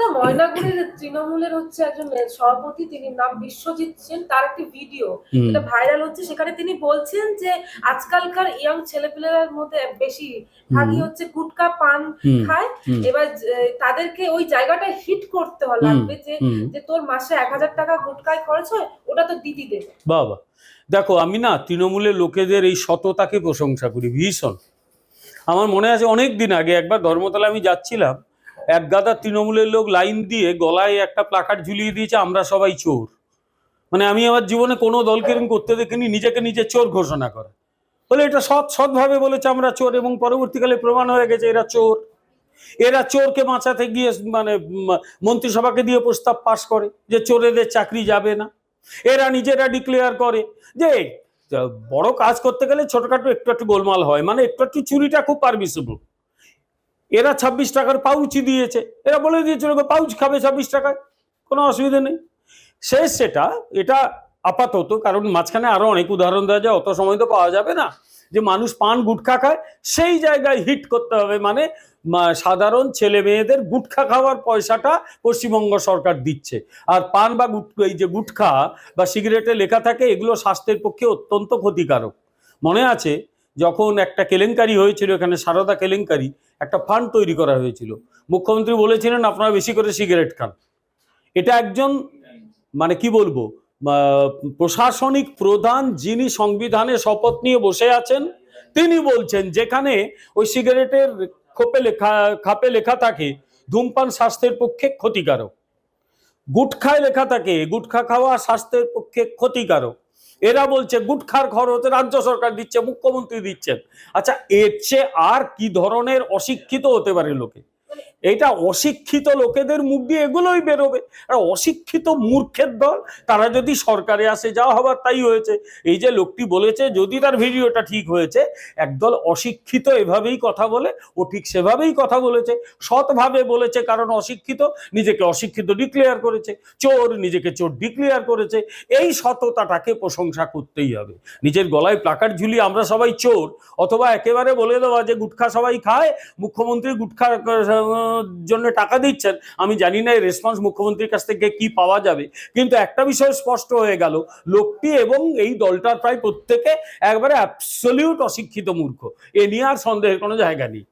দা ময়নাগুড়ির তৃণমূলের হচ্ছে একজন সভাপতি তিনি নাম বিশ্বজিৎ সেন তার একটি ভিডিও এটা ভাইরাল হচ্ছে। সেখানে তিনি বলছেন যে আজকালকার ইয়ং ছেলেপেলের মধ্যে বেশি ভাগই হচ্ছে গুটকা পান খায়। এবার তাদেরকে ওই জায়গাটা হিট করতে হুম, লাগবে যে যে তোর মাসে এক হাজার টাকা গুটকায় খরচ হয় ওটা তো দিদি দেবে। বাবা দেখো আমি না তৃণমূলের লোকেদের এই সততাকে প্রশংসা করি ভীষণ। আমার মনে আছে অনেক দিন আগে একবার ধর্মতলা আমি যাচ্ছিলাম এক গাদা তৃণমূলের লোক লাইন দিয়ে গলায় একটা প্লাকার্ড ঝুলিয়ে দিয়েছে, আমরা সবাই চোর। মানে আমি আমার জীবনে কোনো দলকে এরকম করতে দেখিনি, নিজেকে নিজে চোর ঘোষণা করে। বলে এটা সৎ, সৎভাবে বলেছে, আমরা চোর, এবং পরবর্তীকালে প্রমাণ হয়ে গেছে এরা চোর। এরা চোরকে বাঁচাতে গিয়ে মানে মন্ত্রিসভাকে দিয়ে প্রস্তাব পাশ করে যে চোরেদের চাকরি যাবে না। এরা নিজেরা ডিক্লেয়ার করে যে, বড় কাজ করতে গেলে ছোটখাটো একটু একটু গোলমাল হয়। মানে একটু একটু চুরিটা খুব পারমিসিবল এরা ছাব্বিশ টাকার পাউচই দিয়েছে। এরা বলে দিয়েছিল পাউচ খাবে ছাব্বিশ টাকায়, কোনো অসুবিধা নেই। শেষ সেটা, এটা আপাতত, কারণ মাঝখানে আরও অনেক উদাহরণ দেওয়া যায়, অত সময় তো পাওয়া যাবে না। যে মানুষ পান গুটখা খায়, সেই জায়গায় হিট করতে হবে মানে সাধারণ ছেলে মেয়েদের গুটখা খাওয়ার পয়সাটা পশ্চিমবঙ্গ সরকার দিচ্ছে। আর পান বা গুট, এই যে গুটখা বা সিগারেটে লেখা থাকে, এগুলো স্বাস্থ্যের পক্ষে অত্যন্ত ক্ষতিকারক। মনে আছে যখন একটা কেলেঙ্কারি হয়েছিল, এখানে সারদা কেলেঙ্কারি একটা ফান্ড তৈরি করা হয়েছিল। মুখ্যমন্ত্রী বলেছিলেন, আপনারা বেশি করে সিগারেট খান। এটা একজন মানে কি বলব প্রশাসনিক প্রধান যিনি সংবিধানে শপথ নিয়ে বসে আছেন, তিনি বলছেন, যেখানে ওই সিগারেটের খোপে লেখা, খাপে লেখা থাকে, ধূমপান স্বাস্থ্যের পক্ষে ক্ষতিকারক। গুটখায় লেখা থাকে, গুটখা খাওয়া স্বাস্থ্যের পক্ষে ক্ষতিকারক। এরা বলছে গুটখার খরচ রাজ্য সরকার দিচ্ছে, মুখ্যমন্ত্রী দিচ্ছেন। আচ্ছা এর চেয়ে আর কি ধরনের অশিক্ষিত হতে পারে লোকে? এটা অশিক্ষিত লোকেদের মুখ দিয়ে এগুলোই বেরোবে। আর অশিক্ষিত মূর্খের দল তারা যদি সরকারে আসে যা হবার তাই হয়েছে। এই যে লোকটি বলেছে যদি তার ভিডিওটা ঠিক হয়েছে একদল অশিক্ষিত এভাবেই কথা বলে ও ঠিক সেভাবেই কথা বলেছে। সৎভাবে বলেছে কারণ অশিক্ষিত নিজেকে অশিক্ষিত ডিক্লেয়ার করেছে চোর নিজেকে চোর ডিক্লেয়ার করেছে। এই সততাটাকে প্রশংসা করতেই হবে। নিজের গলায় প্লাকার ঝুলিয়ে আমরা সবাই চোর অথবা একেবারে বলে দেওয়া যে গুটখা সবাই খায় মুখ্যমন্ত্রী গুটখার আহ, জন্য টাকা দিচ্ছেন, আমি জানি না এই রেসপন্স মুখ্যমন্ত্রীর কাছ থেকে কি পাওয়া যাবে। কিন্তু একটা বিষয় স্পষ্ট হয়ে গেল, লোকটি এবং এই দলটার প্রায় প্রত্যেকে একবারে অ্যাবসলিউট অশিক্ষিত মূর্খ। এ নিয়ে আর সন্দেহের কোনো জায়গা নেই।